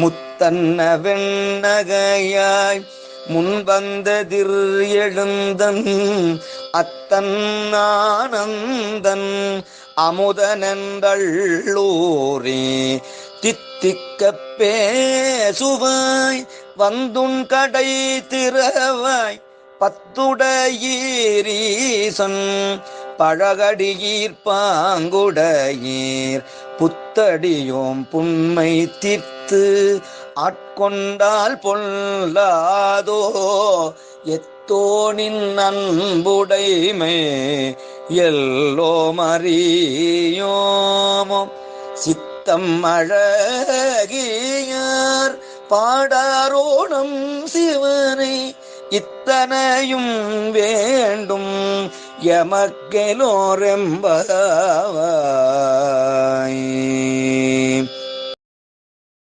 முத்தன்ன வெண்ணகையாய் முன்வந்ததிர் எழுந்தன் அத்தன் ஆனந்தன் அமுதனந்தள்ளூரே தித்திக்க பேசுவாய் வந்துன் கடை திறவாய் பத்துடையீரீசன் பழகடியீர்பாங்குடையீர் புத்தடியோம் புண்மை தீர்த்து ஆட்கொண்டால் பொல்லாதோ? எத்தோனின் அன்புடைமை எல்லோம் அறியோமோ சித்தம் அழகியார். பாடாரோணம் சிவனை இத்தனையும் எமக்கெலோரெம்பதாவா